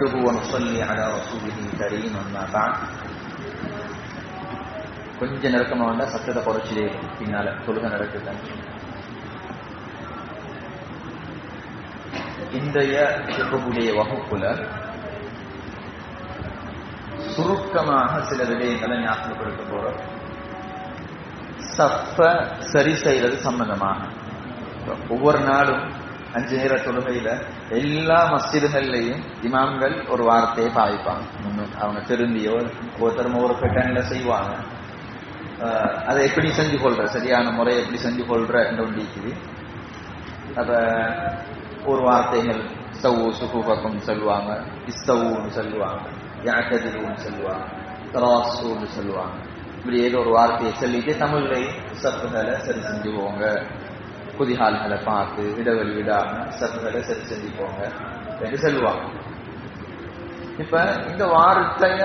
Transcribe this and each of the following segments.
نحمده ونصلي على رسوله الكريم أما بعد கொஞ்ச நெருக்கமா வந்தா சத்தத்தை குறைச்சிலே பின்னால தொழுக நடக்குது இன்றைய இருக்கக்கூடிய வகுப்புல சுருக்கமாக சில விடயங்களை ஞாபகப்படுத்த போறோம் சப்ப சரி செய்யறது சம்பந்தமாக ஒவ்வொரு நாளும் அஞ்சு நேர தொழுகையில எல்லா மஸ்ஜிதுகள்லையும் இமாம்கள் ஒரு வார்த்தையை பாவிப்பாங்க. அவங்க திருந்தியோ ஒருத்தரும் ஒரு பெட்டன்ல செய்வாங்க. அதை எப்படி செஞ்சு கொள்ற சரியான முறை எப்படி செஞ்சு கொள்ற என்று ஒன்றிக்குது இருக்குது அப்ப ஒரு வார்த்தைகள் ஸ்டவு சுகுபக்கம் சொல்லுவாங்க இஸ்தவுன்னு சொல்லுவாங்க யாக்கதிலுன்னு சொல்லுவாங்க தராசுன்னு சொல்லுவாங்க. இப்படி ஏதோ ஒரு வார்த்தையை சொல்லிட்டு தமிழ்ல சப்புகளை சரி செஞ்சு போவாங்க குதிகால்களை பார்த்து இடவெளி விடாம சப்புகளை சரி செஞ்சுக்கோங்க என்று சொல்லுவாங்க. இப்ப இந்த வார்த்தைய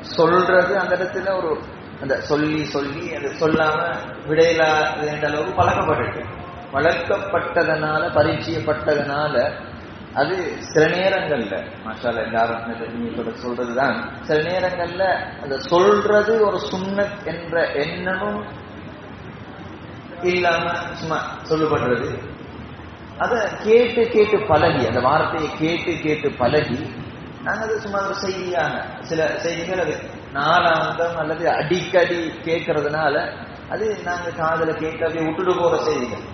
சொல்றது அந்த இடத்துல ஒரு அந்த சொல்லி சொல்லி அந்த சொல்லாம விடையில அளவுக்கு பழக்கப்பட்டு வளர்க்கப்பட்டதனால பரிச்சயப்பட்டதனால அது சில நேரங்கள்ல மாஷால எல்லாரும் சொல்றதுதான். சில நேரங்கள்ல அந்த சொல்றது ஒரு சுண்ணத் என்ற எண்ணமும் இல்லாம சும்மா சொல்லப்படுறது அத கேட்டு கேட்டு பழகி அந்த வார்த்தையை கேட்டு கேட்டு பழகி நாங்க அது சும்மா ஒரு செய்தியாக சில செய்திகள் அது நாலாந்தம் அல்லது அடிக்கடி கேட்கறதுனால அது நாங்க காதல கேட்க அப்படியே விட்டுட்டு போற செய்திகள்.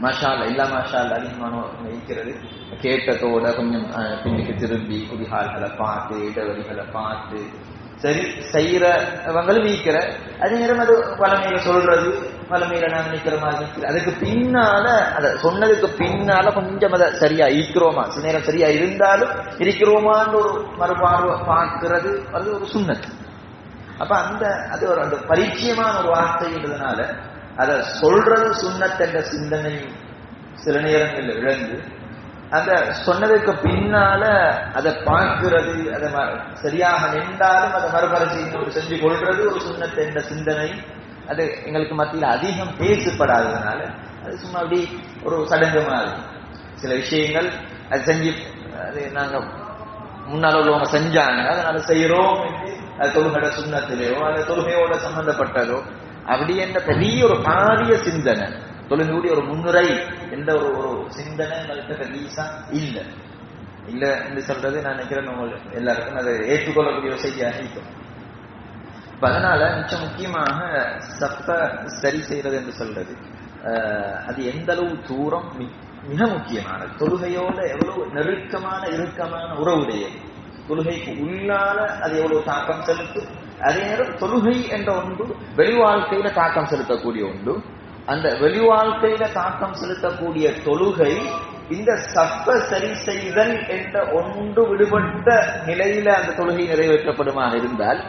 மஷால் எல்லா மஷால் அதிகமான வைக்கிறது கேட்டதோட கொஞ்சம் பின்னுக்கு திரும்பி குதிகால்களை பார்த்து இடவெளிகளை பார்த்து சரி செய்யறவங்களும் நீக்கிற அதே நேரம் அது வளமையில சொல்றது வளமையில நான் நினைக்கிற மாதிரி நிக்கிற அதுக்கு பின்னால அத சொன்னதுக்கு பின்னால கொஞ்சம் அதை சரியா ஈக்கிறோமா சில நேரம் சரியா இருந்தாலும் இருக்கிறோமான்னு ஒரு மறுபார்வை பார்க்கிறது அது ஒரு சுண்ணத்து. அப்ப அந்த அது ஒரு அந்த பரிச்சயமான ஒரு வார்த்தைன்றதுனால அத சொல்றது சுண்ணத் என்ற சிந்தனை சில நேரங்களில் இழந்து அந்த சொன்னதுக்கு பின்னால அதை பார்க்கிறது அதை சரியாக நின்றாலும் அதை மறுபரிசீலனை செஞ்சு கொள்றது ஒரு சுண்ணத்தை என்ற சிந்தனை. அது எங்களுக்கு மத்தியில் அதிகம் பேசப்படாததுனால அது சும்மா அப்படி ஒரு சடங்கு மாதிரி. சில விஷயங்கள் அது செஞ்சு அது நாங்க முன்னால் உள்ளவங்க செஞ்சாங்க அதனால செய்யறோம் அது தொழுகட சுண்ணத்திலேயோ அது தொழுகையோட சம்பந்தப்பட்டதோ. அப்படி என்ற பெரிய ஒரு பாரிய சிந்தனை தொழுகையுடைய ஒரு முன்னுரை எந்த ஒரு ஒரு சிந்தனை எங்கள்கிட்ட கலீசா இல்ல. இல்ல என்று சொல்றது நான் நினைக்கிறேன் உங்கள் எல்லாருக்கும் அதை ஏற்றுக்கொள்ளக்கூடிய ஒரு இருக்கும். அதனால மிச்ச முக்கியமாக சப்ப சரி செய்யறது என்று சொல்றது. அது எந்த அளவு தூரம் மிக முக்கியமானது. தொழுகையோட எவ்வளவு நெருக்கமான இறுக்கமான உறவுடையது. தொழுகைக்கு உள்ளால அது எவ்வளவு தாக்கம் செலுத்தும். அதே நேரம் தொழுகை என்ற ஒன்று வெளி வாழ்க்கையில தாக்கம் செலுத்தக்கூடிய ஒன்று. அந்த வெளி வாழ்க்கையில தாக்கம் செலுத்தக்கூடிய தொழுகை இந்த சப்ப சரி செய்தல் என்ற ஒன்று விடுபட்ட நிலையில அந்த தொழுகை நிறைவேற்றப்படுமாக இருந்தால்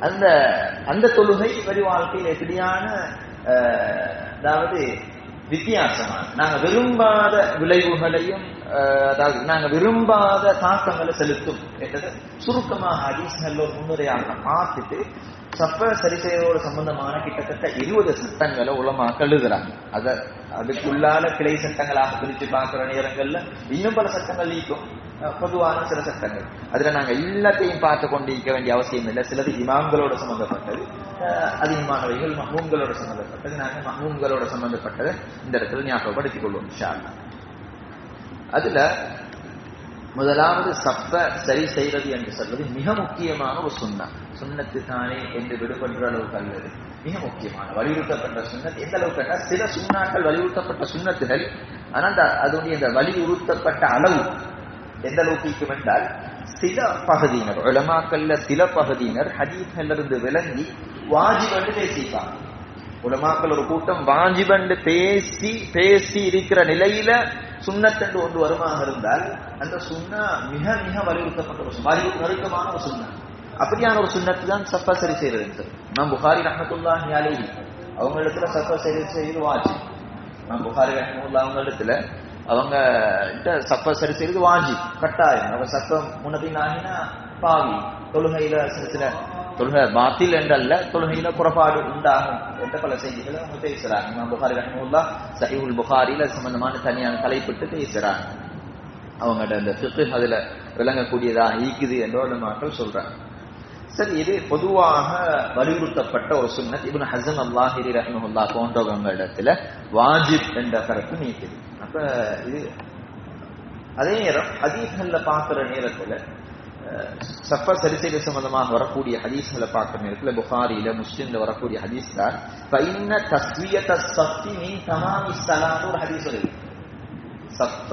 அந்த அந்த தொழுகை வெளி வாழ்க்கையில் எப்படியான அதாவது வித்தியாசமான நாங்க விரும்பாத விளைவுகளையும் அதாவது நாங்க விரும்பாத தாக்கங்களை செலுத்தும் என்றது சுருக்கமாக ஹதீஸ்கள் ஒரு முன்னுரையாக பார்த்துட்டு சப்ப சரிசெய்வோடு சம்பந்தமான கிட்டத்தட்ட இருபது சட்டங்களை உலமாக எழுதுறாங்க. அத அதுக்குள்ளால கிளை சட்டங்களாக பிரித்து பார்க்கிற நேரங்கள்ல இன்னும் பல சட்டங்கள் நீக்கும். பொதுவான சில சட்டங்கள். அதுல நாங்க எல்லாத்தையும் பார்த்து கொண்டிருக்க வேண்டிய அவசியம் இல்லை. சிலது இமாம்களோட சம்பந்தப்பட்டது. அதிகமானவைகள் மஹூம்களோட சம்பந்தப்பட்டது. நாங்க மஹூம்களோட சம்பந்தப்பட்டதை இந்த இடத்துல ஞாபகப்படுத்திக் கொள்வோம் ஷார்லா அதுல முதலாவது சப்ப சரி செய்வது என்று சொல்வது மிக முக்கியமான ஒரு சுண்ணம் சுண்ணத்து தானே என்று விடுபடுற அளவுக்கு அல்லது மிக முக்கியமான வலியுறுத்தப்பட்ட சுண்ணத். எந்த அளவுக்கு சில சுண்ணாக்கள் வலியுறுத்தப்பட்ட சுண்ணத்துகள். ஆனால் அதனுடைய இந்த வலியுறுத்தப்பட்ட அளவு எந்த அளவுக்கு இருக்கும் என்றால் சில பகுதியினர் உலமாக்கல்ல சில பகுதியினர் ஹதீஸ்ல இருந்து விளங்கி வாஜிபண்டு பேசிப்பாங்க. உலமாக்கள் ஒரு கூட்டம் வாஜிபண்டு பேசி பேசி இருக்கிற நிலையில சுண்ணத்தண்டு ஒன்று வருமாக இருந்தால் அந்த சுண்ணா மிக மிக வலியுறுத்தப்பட்ட ஒரு வலி நெருக்கமான ஒரு சுண்ணா. அப்படியான ஒரு சுண்ணத்து தான் சப்பா சரி செய்யறது நான் புகாரி ரஹமத்துல்லாஹி அலைஹி. அவங்க இடத்துல சப்பா சரி செய்வது வாஜி நான் புகாரி ரஹமத்துல்லா அவங்க இடத்துல அவங்க சப்ப சரி செய்வது வாஜி கட்டாயம். அவங்க சப்பம் முன்னபின் ஆகினா பாவி. தொழுகையில சில சில தொழுகை பாத்தில் என்றல்ல தொழுகையில புறப்பாடு உண்டாகும் என்ற பல செய்திகளை அவங்க பேசுறாங்க. இமாம் புகாரி ரஹமுல்லா சஹிவுல் புகாரியில சம்பந்தமான தனியான தலைப்பிட்டு பேசுறாங்க. அவங்களோட அந்த ஃபிqh அதுல விளங்கக்கூடியதா ஈக்குது என்றோட மக்கள் சொல்றாங்க. சரி இது பொதுவாக வலியுறுத்தப்பட்ட ஒரு சுண்ணத் இப்னு ஹசன் அல்லாஹிரி ரஹமுல்லா போன்றவங்க இடத்துல வாஜிப் என்ற கருத்து நீக்குது. அப்ப இது அதே நேரம் ஹதீஸ்கள்ல பார்க்கிற நேரத்துல அஹ், சரிசைகள் சம்பந்தமாக வரக்கூடிய ஹதீஸ்களை பார்க்கிற நேரத்துல புகாரில முஸ்லிம்ல வரக்கூடிய ஹதீஸ் தான் பைன்ன தஸ்வியத தமாமி ஒரு ஹதீஸ் வருது. சப்ப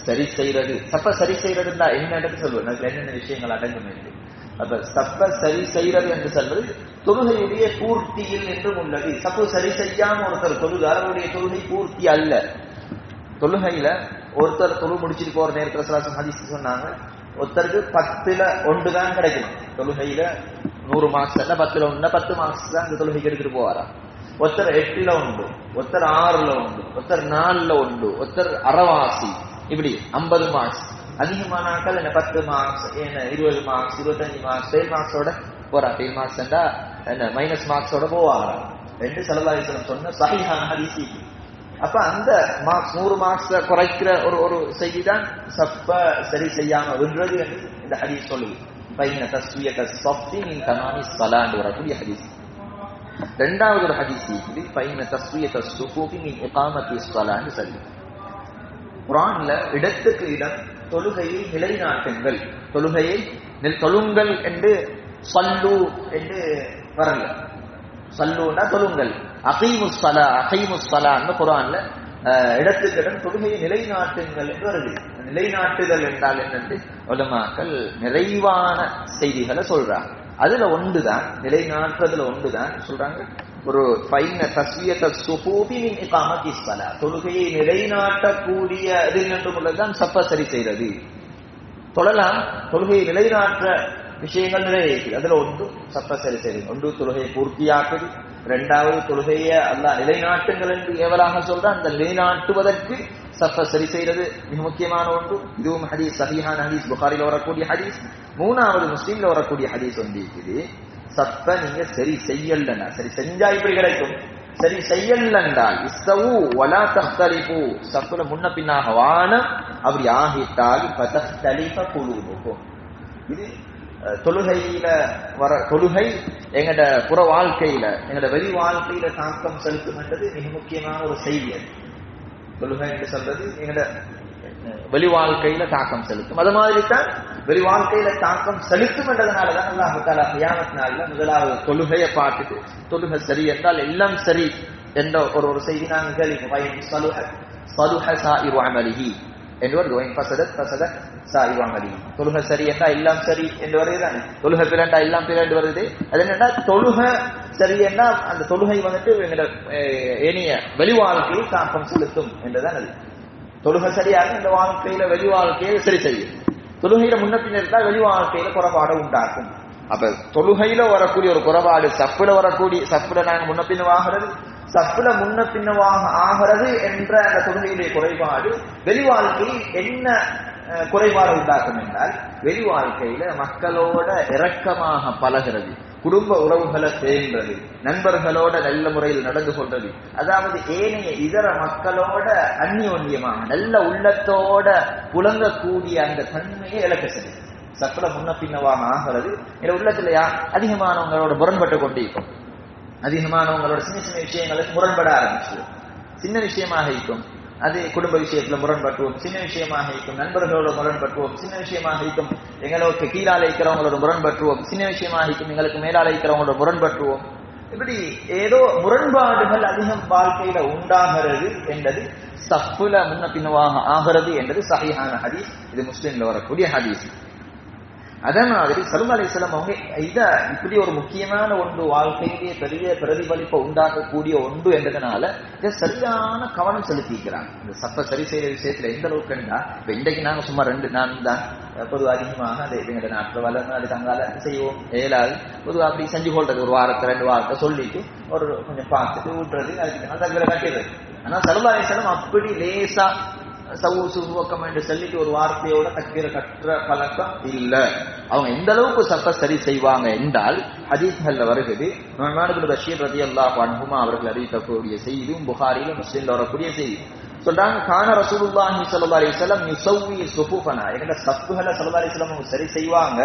சரி செய்யறது சப்ப சரி செய்யறதுன்னா என்ன இடத்து அதுல என்னென்ன விஷயங்கள் அடங்கும் என்று. அப்ப சப்ப சரி செய்யறது என்று சொல்வது தொழுகையுடைய பூர்த்தியில் என்றும் உள்ளது. சப்பு சரி செய்யாம ஒருத்தர் தொழுது அவருடைய தொழுகை பூர்த்தி அல்ல. தொழுகையில ஒருத்தர் தொழு முடிச்சிட்டு போற நேரத்தில் சிலாசம் ஹதீஸ் சொன்னாங்க. ஒருத்தருக்கு பத்துல ஒன்று தான் கிடைக்கும் தொழுகையில நூறு மார்க்ஸ் அல்ல பத்துல ஒன்று? பத்து மார்க்ஸ் தான் இந்த தொழுகைக்கு எடுத்துட்டு போவாரா? ஒருத்தர் எட்டுல உண்டு ஒருத்தர் ஆறுல உண்டு ஒருத்தர் நாலுல உண்டு ஒருத்தர் அறவாசி இப்படி ஐம்பது மார்க்ஸ் அதிகமான ஆட்கள் என்ன? பத்து மார்க்ஸ் என்ன? இருபது மார்க்ஸ் இருபத்தஞ்சு மார்க்ஸ் ஃபெயில் மார்க்ஸோட போறா ஃபெயில் மார்க்ஸ் என்ன? மைனஸ் மார்க்ஸோட போவாங்க ரெண்டு செலவாயிசலம் சொன்ன சஹிஹான ஹதீசி அப்ப அந்த மார்க்ஸ் நூறு மார்க்ஸ் குறைக்கிற ஒரு ஒரு செய்தி தான் சப்ப சரி செய்யாம விடுறது என்று இந்த ஹதீஸ் சொல்லுது பைன தஸ்வியக சஃபி மின் தமாமி ஸலான்னு வரக்கூடிய ஹதீஸ் ரெண்டாவது ஒரு ஹதீஸ் இருக்குது பைன தஸ்வியக சுஃபூபி மின் இகாமத்தி ஸலான்னு சொல்லி குரான்ல இடத்துக்கு இடம் தொழுகையை நிலைநாட்டுங்கள் தொழுகையை தொழுங்கள் என்று சல்லு என்று வரல சல்லுன்னா தொழுங்கள். அகைமுஸ் சலா அகைமுஸ் சலான்னு குரான்ல அஹ், தொழுகையை நிலைநாட்டுங்கள் என்று வருது. நிலைநாட்டுதல் என்றால் என்னென்று? உலமாக்கள் நிறைவான செய்திகளை சொல்றாங்க. அதுல ஒன்றுதான் நிலைநாட்டுறதுல ஒன்றுதான் சொல்றாங்க. ஒரு பைன தஸ்வியத்தை சுபூபி மின் இகாமத்தி தொழுகையை நிலைநாட்டக்கூடிய அது என்று உள்ளதுதான் சப்ப சரி செய்யறது தொழலாம் தொழுகையை நிலைநாற்ற விஷயங்கள் நிறைய இருக்குது அதுல ஒன்று சப்ப சரி செய்யுது ஒன்று தொழுகையை பூர்த்தியாக்குது இரண்டாவது தொழுகையை அல்ல நிலைநாட்டுங்கள் என்று ஏவலாக சொல்ற அந்த நிலைநாட்டுவதற்கு சப்ப சரி செய்யறது மிக முக்கியமான ஒன்று இதுவும் ஹதீஸ் சஹிஹான ஹதீஸ் புகாரில வரக்கூடிய ஹதீஸ் மூணாவது முஸ்லீம்ல வரக்கூடிய ஹதீஸ் வந்து இருக்குது சப்ப நீங்க சரி செய்யலன்னா சரி செஞ்சா இப்படி கிடைக்கும் சரி செய்யலென்றால் இஸ்தவு வலா தஹ்தலிஃபு சப்புல முன்ன பின்னாக வான அப்படி ஆகிட்டால் பதஹ்தலிஃப குலூபுக்கும் இது தொழுகையில வர தொழுகை எங்கட புற வாழ்க்கையில எங்கட வெளி வாழ்க்கையில தாக்கம் செலுத்தும் என்றது மிக முக்கியமான ஒரு செய்தி அது. தொழுகை என்று சொல்றது எங்கட வெளி வாழ்க்கையில தாக்கம் செலுத்தும். அது மாதிரி தான் வெளி வாழ்க்கையில தாக்கம் செலுத்தும் என்றதுனாலதான் அல்லாஹு தாலா கியாமத் நாள்ல முதலாவது தொழுகையை பார்த்துட்டு தொழுகை சரி என்றால் எல்லாம் சரி என்ற ஒரு ஒரு செய்தி நாங்கள் கேள்வி என்று ஒரு ஒயின் பசதத் பசதத் சாய்வாங்க அமலிஹி தொழுகை சரி என்றால் எல்லாம் சரி என்று வருதுதானே தொழுகை பிறண்டா எல்லாம் பிறண்டு வருது அது என்னன்னா தொழுகை சரி என்றால் அந்த தொழுகை வந்துட்டு எங்களோட ஏனைய வெளி வாழ்க்கையை தாக்கம் செலுத்தும் என்றுதான் அது தொழுகை சரியாக இந்த வாழ்க்கையில வெளி வாழ்க்கையை சரி செய்யும் தொழுகையில முன்ன பின்ன இருந்தால் வெளி வாழ்க்கையில குறைபாடு உண்டாக்கும் அப்ப தொழுகையில வரக்கூடிய ஒரு குறைபாடு சப்புல வரக்கூடிய சப்புல நாங்க முன்ன பின்னவாகிறது சப்புல முன்ன பின்னவாக ஆகிறது என்ற அந்த தொழுகையுடைய குறைபாடு வெளி வாழ்க்கையில் என்ன குறைபாடு உண்டாக்கும் என்றால் வெளி வாழ்க்கையில மக்களோட இரக்கமாக பழகிறது குடும்ப உறவுகளை சேர்ந்தது நண்பர்களோட நல்ல முறையில் நடந்து கொள்றது அதாவது ஏனைய இதர மக்களோட அந்நியோன்யமாக நல்ல உள்ளத்தோட புலங்கக்கூடிய அந்த தன்மையை இழக்க செய்யும் சக்கல முன்ன பின்னவாக ஆகிறது. இந்த உள்ளத்துல யா அதிகமானவங்களோட முரண்பட்டு கொண்டிருக்கும் அதிகமானவங்களோட சின்ன சின்ன விஷயங்களுக்கு முரண்பட ஆரம்பிச்சு சின்ன விஷயமாக இருக்கும். அது குடும்ப விஷயத்துல முரண்பட்டுவோம் சின்ன விஷயமாக இருக்கும். நண்பர்களோட முரண்பட்டுவோம் சின்ன விஷயமாக இருக்கும். எங்களுக்கு கீழால இருக்கிறவங்களோட முரண்பட்டுவோம் சின்ன விஷயமாக இருக்கும். எங்களுக்கு மேலால இருக்கிறவங்களோட முரண்பட்டுவோம் இப்படி ஏதோ முரண்பாடுகள் அதிகம் வாழ்க்கையில உண்டாகிறது என்பது சஃபுல முன்ன பின்னவாக ஆகிறது என்பது சஹீஹான ஹதீஸ். இது முஸ்லீம்ல வரக்கூடிய ஹதீஸ். அதே மாதிரி சலும அலிஸ்லாம் அவங்க இதை இப்படி ஒரு முக்கியமான ஒன்று வாழ்க்கையிலேயே பெரிய பிரதிபலிப்பை உண்டாக்கக்கூடிய ஒன்று என்றதுனால இதை சரியான கவனம் செலுத்திக்கிறாங்க. இந்த சப்ப சரி செய்கிற விஷயத்துல எந்த அளவுக்குண்டா இப்ப இன்றைக்கு நாங்க சும்மா ரெண்டு நான் தான் பொதுவாக அதிகமாக அதை எங்க நாட்டில் வளர்ந்து அது தங்கால செய்வோம். ஏழாவது பொதுவாக அப்படி செஞ்சு கொள்றது ஒரு வாரத்தை ரெண்டு வாரத்தை சொல்லிட்டு ஒரு கொஞ்சம் பார்த்துட்டு விட்டுறது அதுக்கு தவிர கட்டிடுறது. ஆனா சலும அலிஸ்லாம் அப்படி லேசா சவு சுவக்கம் என்று சொல்லிட்டு ஒரு வார்த்தையோட தக்கீர கற்ற பழக்கம் இல்ல. அவங்க எந்த அளவுக்கு சப்ப சரி செய்வாங்க என்றால் ஹதீஸ்கள்ல வருகிறது நுழைமானது பஷீர் ரதி அல்லாஹ் அன்புமா அவர்கள் அறிவிக்கக்கூடிய செய்தியும் புகாரிலும் முஸ்லீம்ல வரக்கூடிய செய்தி. சொல்றாங்க கான ரசூலுல்லாஹி ஸல்லல்லாஹு அலைஹி வஸல்லம் யுஸவ்வி சுஃபுஃபனா. எங்கட சப்புகளை ஸல்லல்லாஹு அலைஹி வஸல்லம் சரி செய்வாங்க?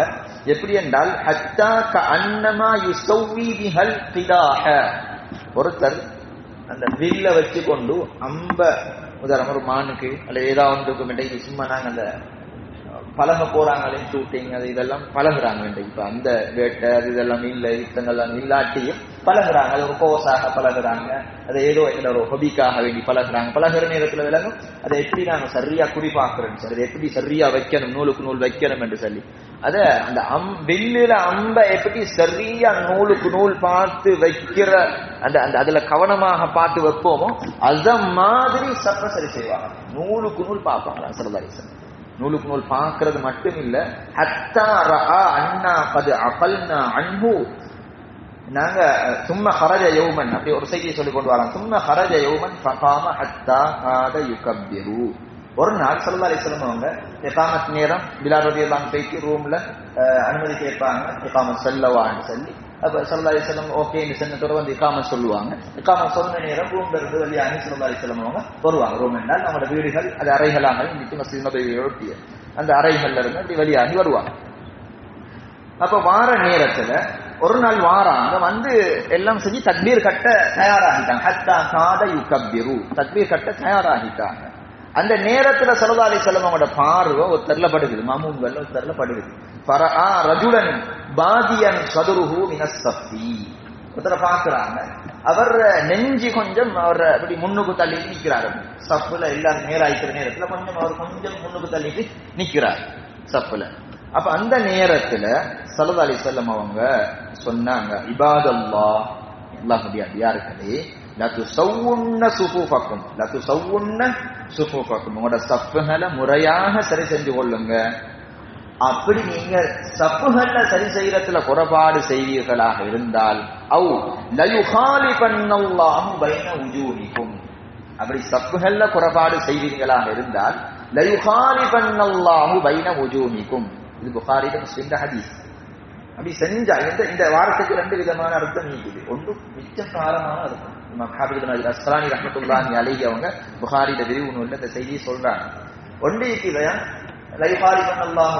எப்படி என்றால் ஹத்தா அன்னமா யுஸவ்வி பிஹல் கிதாஹ ஒருத்தர் அந்த வில்ல வச்சு கொண்டு அம்ப உதாரணம் ஒரு மானுக்கு அல்லது ஏதாவது ஒன்றுக்கு இன்றைக்கு சும்மா நாங்க அந்த பழக போறாங்களே ஷூட்டிங் அது இதெல்லாம் பழகுறாங்க இப்ப அந்த வேட்டை அது இதெல்லாம் இல்லை யுத்தங்கள்லாம் இல்லாட்டியும் பழகுறாங்க. அது ஒரு கோஸாக பழகுறாங்க. அதை ஏதோ எங்களை ஒரு ஹொபிக்காக வேண்டி பழகுறாங்க. பழகிற நேரத்துல விலகும். அதை எப்படி நாங்கள் சரியா குறிப்பாக்குறோம் சார்? அதை எப்படி சரியா வைக்கணும்? நூலுக்கு நூல் வைக்கணும் என்று சொல்லி. அத அந்த அம் வில்லுல அம்ப எப்படி சரியா நூலுக்கு நூல் பார்த்து வைக்கிற அந்த அந்த அதுல கவனமாக பார்த்து வைப்போமோ அத மாதிரி சப்ப சரி செய்வாங்க. நூலுக்கு நூல் பார்ப்பாங்க சரதாரிசன் நூலுக்கு நூல் பார்க்கறது மட்டும் இல்ல ஹத்தா ரஹா அண்ணா பது அகல்னா அன்பு நாங்க சும்மா ஹரஜ யௌமன் அப்படி ஒரு செய்தியை சொல்லி கொண்டு வரோம் சும்மா ஹரஜ யௌமன் ஃபகாம ஹத்தா காத யுகப்பிரு. ஒரு நாள் சல்லா அலிஸ்லம் அவங்க எகாமத் நேரம் பிலால் ரவி எல்லாம் பேசி ரூம்ல அனுமதி கேட்பாங்க. எகாமத் செல்லவான்னு சொல்லி அப்ப சல்லா ஓகே இந்த சென்னத்தோட வந்து இக்காம சொல்லுவாங்க இக்காம சொன்ன நேரம் ரூம்ல இருந்து வெளியாகி சல்லா செல்லம் அவங்க வருவாங்க ரூம் என்றால் நம்மளோட வீடுகள் அது அறைகளாக இன்னைக்கு மசீத் ஒட்டிய அந்த அறைகள்ல இருந்து அப்படி வெளியாகி வருவாங்க அப்ப வார நேரத்துல ஒரு நாள் வாராங்க வந்து எல்லாம் செஞ்சு தக்பீர் கட்ட தயாராகிட்டாங்க ஹத்தா காத யுகப்பிரு தக்பீர் கட்ட தயாராகிட்டாங்க அந்த நேரத்துல சலதாலி செல்லவங்களோட பார்வை ஒருத்தர்ல படுகுது மாமூன்கள் ஒருத்தர்ல படுகுது பரஆ ரஜுடன் பாதியன் சதுருஹு மினஸ்தஃபி ஒருத்தரை பாக்குறாங்க அவர் நெஞ்சு கொஞ்சம் அவர் அப்படி முன்னுக்கு தள்ளி நிக்கிறாரு. சப்புல எல்லாரும் நேராய்க்கிற நேரத்துல கொஞ்சம் அவர் கொஞ்சம் முன்னுக்கு தள்ளிட்டு நிக்கிறார். சப்புல. அப்ப அந்த நேரத்துல சல்லா அலி செல்லம் அவங்க சொன்னாங்க இபாதல்லா அல்லாஹுடைய அடியார்களே லத்து சவுன்ன சுஃபூஃபக்கும். லத்து சவுன்ன சுஃபூஃபக்கும். உங்களோட சப்புகளை முறையாக சரி செஞ்சு கொள்ளுங்க. அப்படி நீங்க சப்புகள்ல சரி செய்யறதுல குறைபாடு செய்வீர்களாக இருந்தால் அவு லயுகாலி பண்ணல்லாஹு பைன உஜூஹிக்கும். அப்படி சப்புகள்ல குறைபாடு செய்வீர்களாக இருந்தால் லயுகாலி பண்ணல்லாஹு பைன உஜூஹிக்கும். இது புகாரிட முஸ்லிம் ஹதீஸ். அப்படி செஞ்சா இந்த இந்த வாரத்துக்கு ரெண்டு விதமான அர்த்தம் நீக்குது ஒன்று மிச்சக்காரமான அர்த்தம். மஹாபித் அஸ்லானி ரஹமத்துல்லாஹி அலைஹி அவங்க புகாரிட விரிவு நூல்ல இந்த செய்தியை சொல்றாங்க. ஒன்று இருக்குதையா லைபாலிபன் அல்லாஹ்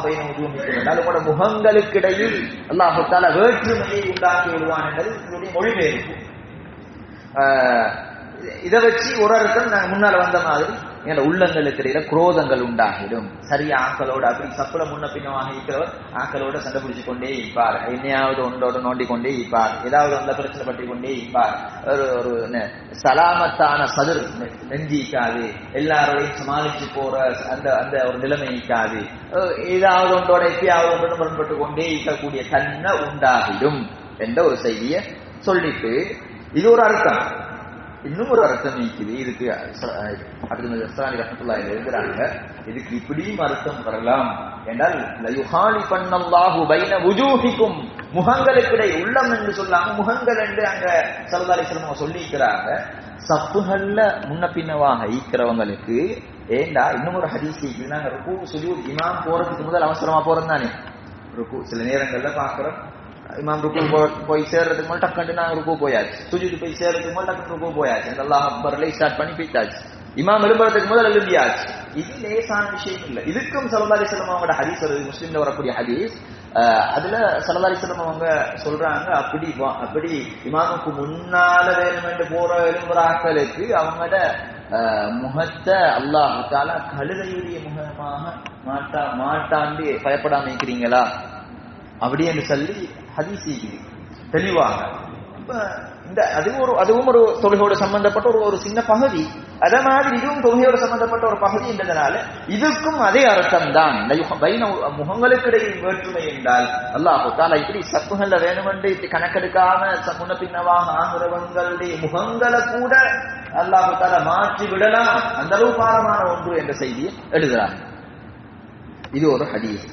உங்களோட முகங்களுக்கிடையில் அல்லாஹு தால வேற்றுமையை உண்டாக்கி விடுவான் என்பது இதனுடைய மொழிபெயர்ப்பு இதை வச்சு ஒரு அர்த்தம் நாங்கள் முன்னால வந்த மாதிரி எங்களோட உள்ளங்களுக்கு இடையில குரோதங்கள் உண்டாகிடும். சரியா ஆக்களோட அப்படி சப்புல முன்ன பின்னமாக இருக்கிறவர் ஆக்களோட சண்டை பிடிச்சு கொண்டே இருப்பார். என்னையாவது ஒன்றோட நோண்டி கொண்டே இருப்பார். ஏதாவது அந்த பிரச்சனை பற்றி கொண்டே இருப்பார். ஒரு ஒரு சலாமத்தான சதுர் நெஞ்சிக்காது. எல்லாரோடையும் சமாளிச்சு போற அந்த அந்த ஒரு நிலைமைக்காது. ஏதாவது ஒன்றோட எப்பயாவது ஒன்று முரண்பட்டு கொண்டே இருக்கக்கூடிய தன்மை உண்டாகிடும். என்ற ஒரு செய்தியை சொல்லிட்டு இது ஒரு அர்த்தம். இன்னும் ஒரு அர்த்தம் இருக்குது இதுக்கு அடுத்த ரஹத்துல்லா எழுதுறாங்க இதுக்கு இப்படியும் அர்த்தம் வரலாம் என்றால் லயுஹாலி பண்ணல்லாஹு பைன உஜூஹிக்கும் முகங்களுக்கிடை உள்ளம் என்று சொல்லாம முகங்கள் என்று அங்க சல்லா அலிஸ்லம் சொல்லியிருக்கிறாங்க. சப்புகள்ல முன்ன பின்னவாக ஈக்கிறவங்களுக்கு ஏண்டா இன்னும் ஒரு ஹதீஸ் நாங்க ருக்கு சுஜூத் இமாம் போறதுக்கு முதல் அவசரமா போறோம் தானே ருக்கு சில நேரங்கள்ல பாக்குறோம். இமாம் ருக்கு போய் சேர்றதுக்கு மேல டக்குன்னு நாங்க ருக்கு போயாச்சு சுஜித்து போய் சேர்றதுக்கு மேல டக்குனு ருக்கு போயாச்சு அந்த அல்லாஹ் அக்பர்ல ஸ்டார்ட் பண்ணி போயிட்டாச்சு இமாம் எழும்புறதுக்கு முதல் எழும்பியாச்சு இது லேசான விஷயம் இல்ல இதுக்கும் சலதாரி செல்லம் அவங்களோட ஹதீஸ் வருது முஸ்லீம்ல வரக்கூடிய ஹதீஸ் அதுல சலதாரி செல்லம் அவங்க சொல்றாங்க அப்படி அப்படி இமாமுக்கு முன்னால வேணும் என்று போற எழும்புறாக்களுக்கு அவங்களோட முகத்தை அல்லாஹ் தாலா கழுதையுடைய முகமாக மாட்டா மாட்டாண்டு பயப்படாம இருக்கிறீங்களா அப்படி என்று சொல்லி ஹதீஸ் தெளிவாக. இந்த அதுவும் ஒரு அதுவும் ஒரு தொழுகையோட சம்பந்தப்பட்ட ஒரு ஒரு சின்ன பகுதி. அதே மாதிரி இதுவும் தொழுகையோட சம்பந்தப்பட்ட ஒரு பகுதி என்றதுனால இதுக்கும் அதே அர்த்தம் தான் முகங்களுக்கு இடையில் வேற்றுமை என்றால் அல்லாஹு தாலா இப்படி சப்புகள்ல வேணுமென்று இப்படி கணக்கெடுக்காம முன்ன பின்னவாக ஆகிறவங்களுடைய முகங்களை கூட அல்லாஹு தாலா மாற்றி விடலாம். அந்த அளவு பாரமான ஒன்று என்ற செய்தியை எழுதுறாங்க. இது ஒரு ஹதீஸ்.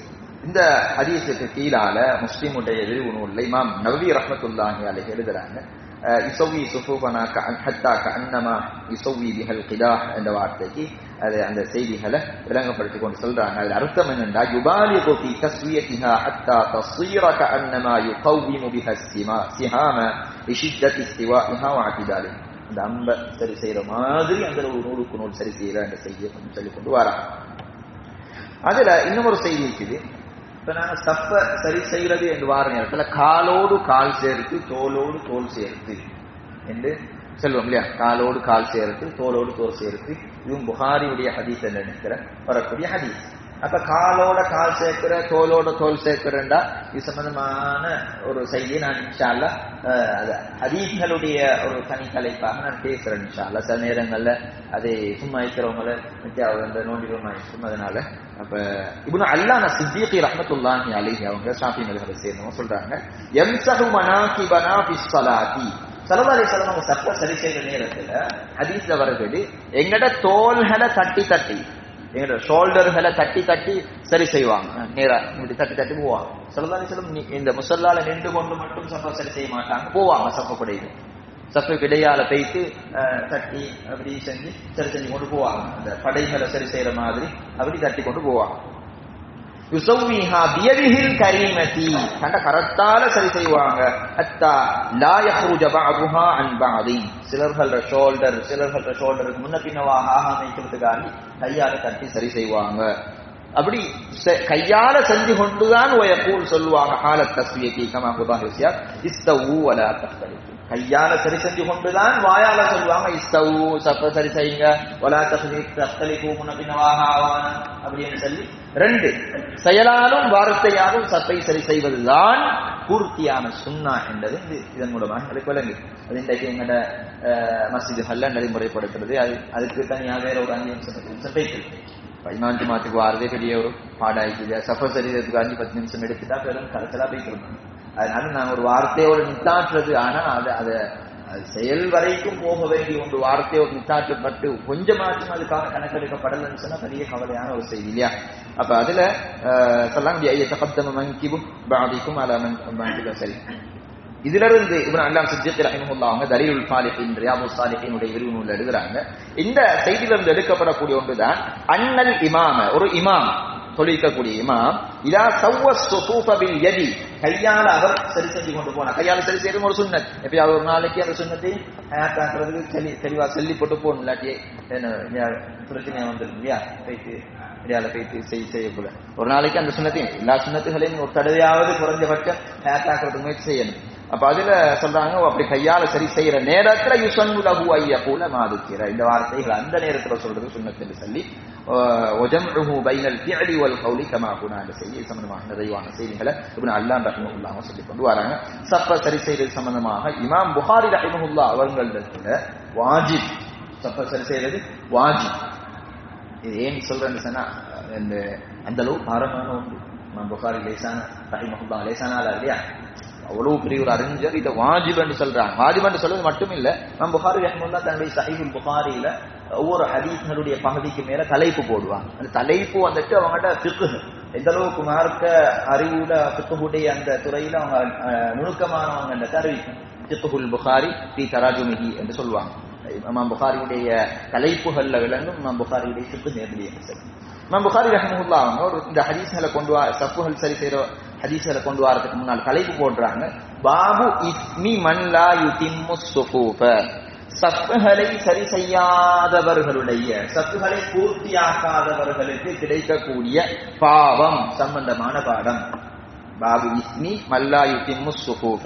இந்த ஹதீஸுக்கு கீழால முஸ்லீமுடைய விரிவு நூல்ல இமாம் நவி ரஹமத்துல்லாஹி அலை எழுதுறாங்க இசௌவி சுஃபூபனா ஹத்தா அன்னமா இசௌவி பிஹல் கிதா என்ற வார்த்தைக்கு அது அந்த செய்திகளை விளங்கப்படுத்தி கொண்டு சொல்றாங்க அதில் அர்த்தம் என்னென்றா யுபாலி கோபி தஸ்வியதிஹா ஹத்தா தஸ்வீரக அன்னமா யுகௌவி முபிஹ சிமா சிஹாம விஷித்ததி சிவா இஹா வாக்கிதாலி அந்த அம்ப சரி செய்யற மாதிரி அந்த ஒரு நூலுக்கு நூல் சரி செய்யற அந்த செய்தியை சொல்லி கொண்டு வராங்க அதுல இன்னும் ஒரு செய்தி இருக்குது இப்ப நாங்க தப்ப சரி செய்யறது என்று வார நேரத்துல காலோடு கால் சேர்த்து தோலோடு தோல் சேர்த்து என்று சொல்லுவோம் இல்லையா? காலோடு கால் சேர்த்து தோலோடு தோல் சேர்த்து. இதுவும் புகாரியுடைய ஹதீஸ் என்று நினைக்கிற வரக்கூடிய ஹதீஸ். அப்ப காலோட கால் சேர்க்கிற தோலோட தோல் சேர்க்கிறேன்டா இது சம்பந்தமான ஒரு செய்தியை நான் இன்ஷால்ல ஹதீஸ்களுடைய ஒரு தனி நான் பேசுறேன் இன்ஷால்ல சில நேரங்கள்ல அதை சும்மா இருக்கிறவங்கள அந்த நோண்டிடுவோம் ஆயிடுச்சும் அதனால அப்ப இவனு அல்லான சித்தியத்தை ரஹமத்துல்லாஹி அலிஹி அவங்க ஷாஃபி மதுகளை சேர்ந்தவங்க சொல்றாங்க எம்சஹு மனாகிபனா பிஸ்ஸலாத்தி. சலவாரி அவங்க சட்ட சரி செய்யற நேரத்துல ஹதீஸ்ல வருகிறது எங்கட தோள்களை தட்டி தட்டி எங்களோட ஷோல்டர்களை தட்டி தட்டி சரி செய்வாங்க. நேரா இப்படி தட்டி தட்டி போவாங்க. சொல்லதானே சொல்லும் இந்த முசல்லால நின்று கொண்டு மட்டும் சஃபா சரி செய்ய மாட்டாங்க. போவாங்க சஃபப்படையில சஃபுக்கு இடையால போயிட்டு தட்டி அப்படி செஞ்சு சரி செஞ்சு கொண்டு போவாங்க. அந்த படைகளை சரி செய்யற மாதிரி அப்படி தட்டி கொண்டு போவாங்க. யுசவ்விஹா பியதிஹில் கரீமதி. கண்ட கரத்தால சரி செய்வாங்க. அத்தா லா யஹ்ருஜ பஅதுஹா அன் பஅதி. சிலர்கள ஷோல்டர் சிலர்கள ஷோல்டருக்கு முன்ன பின்னவாக ஆகாம கையால தட்டி சரி செய்வாங்க. அப்படி கையால செஞ்சு கொண்டுதான் ஒயக்கூல் சொல்லுவாங்க. ஹாலத் தஸ்வியத்தி கமா குதாஹிசியா இஸ்தவு வலா தஸ்தலிக்கு கையால சரி செஞ்சு கொண்டுதான் வாயால சொல்லுவாங்க. இஸ்தவு சப்ப சரி செய்யுங்க. வலா தகுதி தஸ்தலிக்கு முன்ன பின்னவாக ஆவான அப்படின்னு சொல்லி ரெண்டு செயலாலும் வார்த்தையாலும் சப்பை சரி செய்வதுதான் பூர்த்தியான சுண்ணா என்பது இது. இதன் மூலமாக எங்களுக்கு விளங்கு. அது இன்றைக்கு எங்களோட மசிதுகள்ல நடைமுறைப்படுத்துறது அது அதுக்கு தனியாக வேற ஒரு அஞ்சு நிமிஷம் போயிட்டு பதினாஞ்சு மாதத்துக்கு வாரதே பெரிய ஒரு பாடாயிக்குது சஃபர் சரீரத்துக்கு அஞ்சு பத்து நிமிஷம் எடுத்துட்டா பெரும் கலச்சலா போயிட்டு அதனால நாங்க ஒரு வார்த்தையோட நித்தாற்றுறது ஆனா அது அதை செயல் வரைக்கும் போக வேண்டிய ஒன்று வார்த்தையோடு நித்தாற்றப்பட்டு கொஞ்சமாச்சும் அதுக்காக கணக்கெடுக்கப்படலன்னு சொன்னா பெரிய கவலையான ஒரு செய்தி இல்லையா? அப்ப அதுல சொல்லாங்க தகத்தம மங்கிபும் பாதிக்கும் அல மங்கில சரி. இதுல இருந்து இவன் அல்லாம் சித்திக் ரஹிமுல்லா அவங்க தலீலுல் சாலிஹின் ரியாபு சாலிஹினுடைய விரிவு நூல் எழுதுறாங்க. இந்த செய்தியிலிருந்து எடுக்கப்படக்கூடிய ஒன்றுதான் அண்ணல் இமாம ஒரு இமாம் தொழிக்கக்கூடிய இமாம். இதா சவ்வ சுசூஃபில் எதி கையால அவர் சரி செஞ்சு கொண்டு போனார். கையால சரி செய்யறது ஒரு சுண்ணத். எப்பயாவது ஒரு நாளைக்கு அந்த சுண்ணத்தை ஹயாத்தாக்குறதுக்கு தெளி தெளிவா சொல்லி போட்டு போகணும் இல்லாட்டியே என்ன பிரச்சனையா வந்துடும் இல்லையா? போயிட்டு இடையால போயிட்டு செய்ய செய்யக்கூட ஒரு நாளைக்கு அந்த சுண்ணத்தையும் எல்லா சுண்ணத்துகளையும் ஒரு தடவையாவது குறைஞ்சபட்சம் ஹயாத்தாக்குறதுக்கு முயற்சி செய்யணும். அப்ப அதுல சொல்றாங்க அப்படி கையால சரி செய்யற நேரத்துல யுசன்னுலகு ஐய போல மாதுக்கிற. இந்த வார்த்தைகள் அந்த நேரத்துல சொல்றது சுண்ணத்தில் சொல்லி ஒஜம்ஹு பைனல் தியடி ஒல் கௌலி கமாகுனா அந்த செய்தி சம்பந்தமாக நிறைவான செய்திகளை இப்னு அல்லாம் ரஹ்மஹுல்லாம சொல்லி கொண்டு வராங்க. சப்ப சரி செய்தது சம்பந்தமாக இமாம் புகாரி ரஹ்மஹுல்லா அவர்களிடத்துல வாஜிப் சப்ப சரி செய்யறது வாஜிப். இது ஏன் சொல்றேன்னு சொன்னா அந்த அந்த அளவு பாரமான ஒன்று. இமாம் புகாரி லேசான ரஹிமஹுல்லா லேசான ஆளா இல்லையா? அவ்வளவு பெரிய ஒரு அறிஞர் இதை வாஜிப் என்று சொல்றாங்க. வாஜிப் என்று சொல்றது மட்டும் இல்ல நம் புகாரி ரஹ்முல்லா தன்னுடைய சஹீபுல் புகாரியில ஒவ்வொரு ஹதீஸ்களுடைய பகுதிக்கு மேல தலைப்பு போடுவாங்க. அந்த தலைப்பு வந்துட்டு அவங்கள்ட்ட பிக்கு எந்த அளவுக்கு மார்க்க அறிவுல பிக்குடைய அந்த துறையில அவங்க நுணுக்கமானவங்க அறிவிக்கும் பிக்குல் புகாரி பி தராஜுமிகி என்று சொல்லுவாங்க. இமாம் புகாரியுடைய தலைப்புகள்ல விளங்கும் இமாம் புகாரியுடைய பிக்கு நேரடி என்று சொல்லி இமாம் புகாரி ரஹமுல்லா அவங்க ஒரு இந்த ஹதீஸ்களை கொண்டு வா சப்புகள் சரி செய்யற ஹதீஸ்களை கொண்டு வரதுக்கு முன்னால் தலைப்பு போடுறாங்க. பாபு இஸ்மி மன்லா யுதிம்மு சுகூப சத்துகளை சரி செய்யாதவர்களுடைய சத்துகளை பூர்த்தியாக்காதவர்களுக்கு கிடைக்கக்கூடிய பாவம் சம்பந்தமான பாடம். பாபு இஸ்மி மல்லா யுதிம்மு சுகூப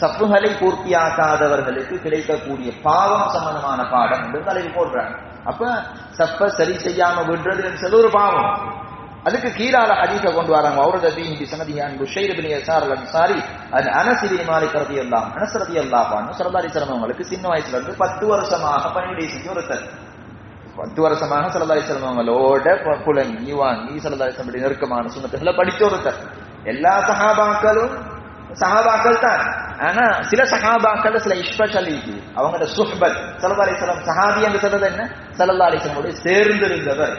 சப்புகளை பூர்த்தியாக்காதவர்களுக்கு கிடைக்கக்கூடிய பாவம் சம்பந்தமான பாடம் என்று தலைப்பு போடுறாங்க. அப்ப சப்ப சரி செய்யாம விடுறதுன்னு சொல்லி ஒரு பாவம். அதுக்கு கீழால ஹதீஸ கொண்டு வராங்க. அவரது பீஹி சனதியான் புஷைர் பின் யசார் அல் அன்சாரி அது அனஸ் இப்னு மாலிக் ரலியல்லாஹு அனஸ் ரலியல்லாஹு அன்ஹு ஸல்லல்லாஹு அவங்களுக்கு சின்ன வயசுல இருந்து 10 வருஷமாக பணிவிடை செஞ்ச ஒருத்தர். பத்து வருஷமாக சரதாரி அலைஹி வஸல்லம் அவங்களோட புலங்கி வாங்கி ஸல்லல்லாஹு அலைஹி நெருக்கமான சுன்னத்துகளை படிச்ச ஒருத்தர். எல்லா சகாபாக்களும் சகாபாக்கள் தான். ஆனா சில சகாபாக்கள் சில ஸ்பெஷல் இருக்குது அவங்களோட சுஹ்பத் ஸல்லல்லாஹு அலைஹி சஹாபி என்று சொல்றது என்ன? ஸல்லல்லாஹு அலைஹி வஸல்லம் சேர்ந்திருந்தவர்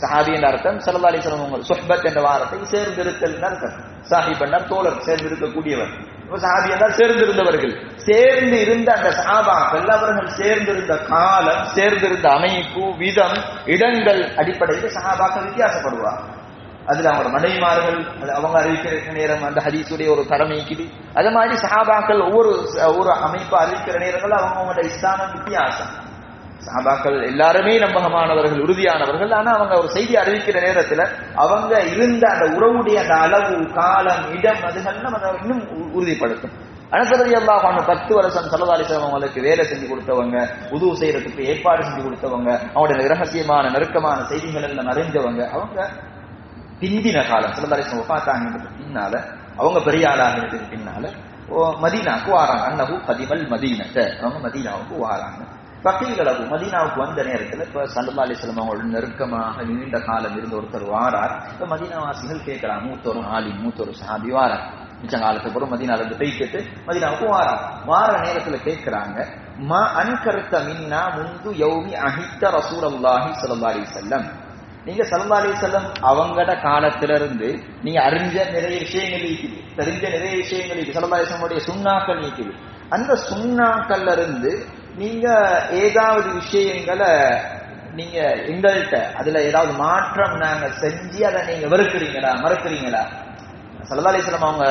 சஹாபி என்ற அர்த்தம் சல்லா அலிஸ்லாம் உங்கள் சுஹ்பத் என்ற வாரத்தை சேர்ந்திருத்தல் அர்த்தம். சாஹிப் என்றால் தோழர் சேர்ந்திருக்கக்கூடியவர். சஹாபி என்றால் சேர்ந்திருந்தவர்கள். சேர்ந்து இருந்த அந்த சஹாபாக்கள் அவர்கள் சேர்ந்திருந்த காலம் சேர்ந்திருந்த அமைப்பு விதம் இடங்கள் அடிப்படையில் சஹாபாக்கள் வித்தியாசப்படுவார். அதுல அவங்களோட மனைவிமார்கள் அது அவங்க அறிவிக்கிற நேரம் அந்த ஹதீஸுடைய ஒரு தரம் அதே மாதிரி சஹாபாக்கள் ஒவ்வொரு ஒவ்வொரு அமைப்பு அறிவிக்கிற நேரங்கள் அவங்க அவங்களோட இஸ்லாம வித்தியாசம். சஹாபாக்கள் எல்லாருமே நம்பகமானவர்கள் உறுதியானவர்கள். ஆனா அவங்க ஒரு செய்தி அறிவிக்கிற நேரத்துல அவங்க இருந்த அந்த உறவுடைய அந்த அளவு காலம் இடம் அதுகள் நம்ம இன்னும் உ- உறுதிப்படுத்தும். அனசரதி அல்லாஹ் பத்து வருஷம் சல்லதாலிசம் அவங்களுக்கு வேலை செஞ்சு கொடுத்தவங்க உதவு செய்யறதுக்கு ஏற்பாடு செஞ்சு கொடுத்தவங்க அவங்களுடைய ரகசியமான நெருக்கமான செய்திகள் எல்லாம் அறிஞ்சவங்க அவங்க பிந்தின காலம் சல்லதாலிசம் ஒப்பாத்தாங்கிறதுக்கு பின்னால அவங்க பெரிய ஆளாகிறதுக்கு பின்னால ஓ மதீனாவுக்கு வாராங்க. அன்னஹு பதிமல் மதீனத்தை. அவங்க மதீனாவுக்கு வாராங்க. பக்கீகளவு மதீனாவுக்கு வந்த நேரத்தில் இப்ப சல்லா அலிஸ்லாம் அவங்களோட நெருக்கமாக நீண்ட காலம் இருந்த ஒருத்தர் வாரார். இப்ப மதீனாவாசிகள் கேட்கிறாங்க மூத்தொரு ஆளி மூத்தொரு சஹாபி வாரார். மிச்ச காலத்துக்கு அப்புறம் மதீனால இருந்து பேசிட்டு மதீனாவுக்கு வாரார். வார நேரத்துல கேட்கிறாங்க மா அன்கருத்த மின்னா முந்து யௌமி அஹித்த ரசூலல்லாஹி சல்லா அலி செல்லம் நீங்க சல்லா அலி செல்லம் அவங்கட காலத்துல இருந்து நீங்க அறிஞ்ச நிறைய விஷயங்கள் இருக்குது. தெரிஞ்ச நிறைய விஷயங்கள் இருக்குது. சல்லா அலிஸ்லமுடைய சுண்ணாக்கள் நீக்குது அந்த சுண்ணாக்கள்ல இருந்து நீங்க ஏதாவது விஷயங்களை நீங்க எங்கள்கிட்ட அதுல ஏதாவது மாற்றம் நாங்க செஞ்சு அதை நீங்க வெறுக்கிறீங்களா மறுக்கிறீங்களா? சல்லா அவங்க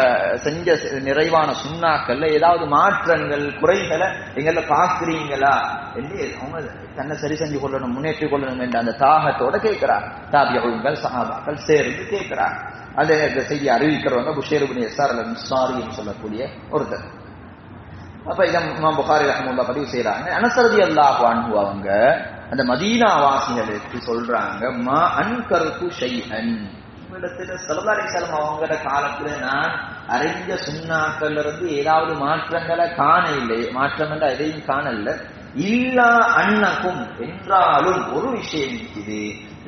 செஞ்ச நிறைவான சுண்ணாக்கள்ல ஏதாவது மாற்றங்கள் குறைகளை எங்கள பாக்குறீங்களா என்று அவங்க தன்னை சரி செஞ்சு கொள்ளணும் முன்னேற்றிக் கொள்ளணும் என்ற அந்த தாகத்தோட கேட்கிறார். தாபியங்கள் சஹாபாக்கள் சேர்ந்து கேட்கிறார். அதை செய்தி அறிவிக்கிறவங்க புஷேருபுனி எஸ்ஆர் அல் என்று சொல்லக்கூடிய ஒருத்தர். அப்ப இதை இமாம் புகாரி ரஹமுல்லா பதிவு செய்யறாங்க அனசரதி அல்லாஹ் அன்பு அவங்க அந்த மதீனா வாசிகளுக்கு சொல்றாங்க மா அன்கருக்கு ஷைஹன் உங்களிடத்துல சல்லல்லாஹு அலைஹி அவங்களோட காலத்துல நான் அறிஞ்ச சுண்ணாக்கள்ல இருந்து ஏதாவது மாற்றங்களை காண இல்லை மாற்றம் என்ற எதையும் காணல இல்லா அன்னக்கும் என்றாலும் ஒரு விஷயம் இருக்குது.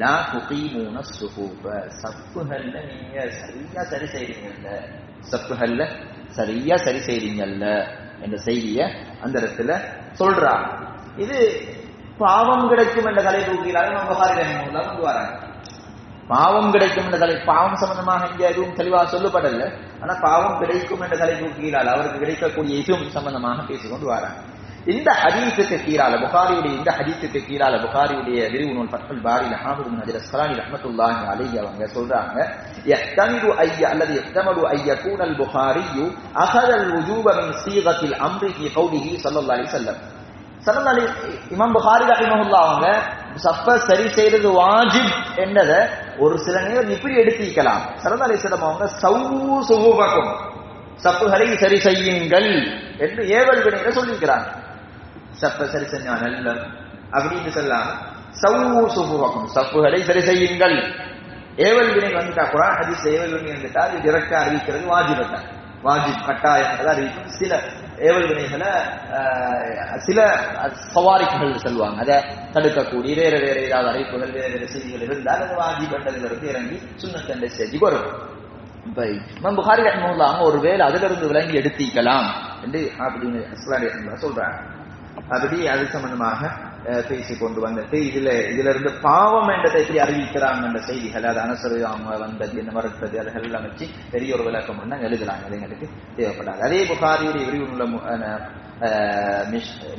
லா துகீமூன சுகூப சப்புகள்ல நீங்க சரியா சரி செய்றீங்கல்ல. சப்புகள்ல சரியா சரி செய்றீங்கல்ல. என்ற செய்திய அந்த இடத்துல சொல்றாங்க. இது பாவம் கிடைக்கும் என்ற தலை தூக்கிலாக நம்ம புகாரி கொண்டு வராங்க. பாவம் கிடைக்கும் என்ற தலை பாவம் சம்பந்தமாக இங்கே எதுவும் தெளிவாக சொல்லப்படல. ஆனா பாவம் கிடைக்கும் என்ற தலை கீழால் அவருக்கு கிடைக்கக்கூடிய இதுவும் சம்பந்தமாக பேசிக்கொண்டு வராங்க. இந்த ஹதீஸுக்கு கீழால புகாரியுடைய இந்த ஹதீஸுக்கு கீழால புகாரியுடைய விரிவு நூல் பட்பல் பாரில ஹாமிது நஜர் அஸ்கலானி ரஹமத்துல்லாஹி அலைஹி அவங்க சொல்றாங்க யஹ்தமிலு ஐய அல்லது யஹ்தமலு ஐய கூனல் புகாரியு அகதல் வுஜூப மின் சீகத்தில் அம்ரி ஃபி கௌலிஹி ஸல்லல்லாஹு அலைஹி வஸல்லம். இமாம் புகாரி ரஹிமஹுல்லாஹ் அவங்க சப்ப சரி செய்யறது வாஜிப் என்னத ஒரு சில நேரம் இப்படி எடுத்திக்கலாம். சல்லல்லாஹு அலைஹி வஸல்லம் அவங்க சவு சுஹூபக்கும் சப்புகளை சரி செய்யுங்கள் என்று ஏவல் வினையில சொல்லியிருக்கிறாங்க. சப்ப சரி செஞ்சா நல்ல அப்படின்னு சொல்லாம சவு சுஹூபக்கும் சப்புகளை சரி செய்யுங்கள். ஏவல் வினை வந்துட்டா குரான் ஹதீஸ் ஏவல் வினை வந்துட்டா அது டிரெக்டா அறிவிக்கிறது வாஜிபத்தான். வாஜிப் கட்டாயம் அறிவிக்கும். சில ஏவல் வினைகளை ஆஹ், சில சவாரிக்குகள் சொல்லுவாங்க. அதை தடுக்கக்கூடிய வேற வேற ஏதாவது அறிவிப்புகள் வேற வேற செய்திகள் இருந்தால் அது வாஜிப் என்றதுல இருந்து இறங்கி சுண்ணத்தண்டை ஸ்டேஜுக்கு வரும். இப்ப இமாம் புகாரி ரஹ்மத்துல்லாஹ் அவங்க ஒருவேளை அதுல இருந்து விளங்கி எடுத்திக்கலாம் என்று அப்படின்னு சொல்றாங்க. அப்படி அது சம்பந்தமாக பேசி கொண்டு வந்துட்டு இதுல இதுல இருந்து பாவம் என்றதை எப்படி அறிவிக்கிறாங்க அந்த செய்திகள். அது அனுசரி அவங்க வந்தது என்ன மறுத்தது அதுகள் எல்லாம் வச்சு பெரிய ஒரு விளக்கம் பண்ண எழுதுறாங்க. அது எங்களுக்கு தேவைப்படாது. அதே புகாரியுடைய விரிவுள்ள மு-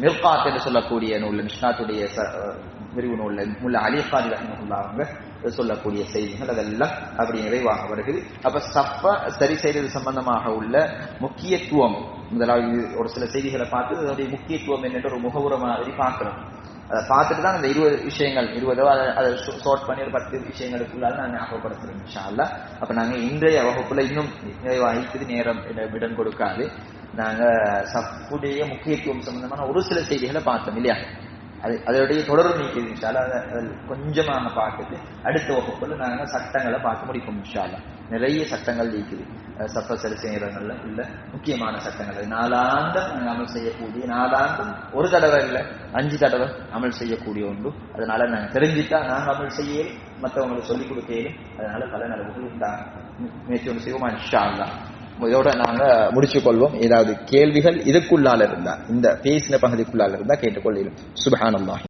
மிர்காத் என்று சொல்லக்கூடிய நூல் மிஷ்னாத்துடைய விரிவு நூல்ல முல்ல அலிகாரி அவங்க சொல்லக்கூடிய செய்திகள் அதெல்லாம் அப்படி நிறைவாக வருகிறது. அப்ப சப்ப சரி செய்தது சம்பந்தமாக உள்ள முக்கியத்துவம் முதலாவது ஒரு சில செய்திகளை பார்த்து அதனுடைய முக்கியத்துவம் என்னென்ற ஒரு முகவுர மாதிரி பார்க்கணும். அதை பார்த்துட்டு தான் அந்த இருபது விஷயங்கள் இருபதோ அதை அதை ஷார்ட் பண்ணி ஒரு பத்து விஷயங்களுக்குள்ளால நான் ஞாபகப்படுத்துறேன் இன்ஷா அப்போ நாங்கள் இன்றைய வகுப்புல இன்னும் நிறைவாகிக்குது நேரம் விடம் கொடுக்காது. நாங்கள் சப்புடைய முக்கியத்துவம் சம்பந்தமான ஒரு சில செய்திகளை பார்த்தோம் இல்லையா? அது அதோடைய தொடர்பு நீக்கிது இன்ஷால அதில் கொஞ்சமாக பார்க்குது அடுத்த வகுப்பில் நாங்கள் சட்டங்களை பார்க்க முடிப்போம் இன்ஷால்லா நிறைய சட்டங்கள் நீக்குது. அஹ் சட்ட சரி செய்யறதுல முக்கியமான சட்டங்கள். அது நாங்கள் அமல் செய்யக்கூடிய நாலாந்தம் ஒரு தடவை இல்லை அஞ்சு தடவை அமல் செய்யக்கூடிய உண்டு அதனால நாங்கள் தெரிஞ்சுட்டா நாங்கள் அமல் செய்யலும் மற்றவங்களுக்கு சொல்லிக் கொடுக்கலும் அதனால பல நலவுகள் தான் முயற்சி ஒன்று செய்வோமா? இன்ஷா இதோட நாங்க முடிச்சு கொள்வோம் ஏதாவது கேள்விகள் இதுக்குள்ளால இருந்தா இந்த பேசின பகுதிக்குள்ளால இருந்தா கேட்டுக்கொள்ளும் சுபஹானல்லாஹ்.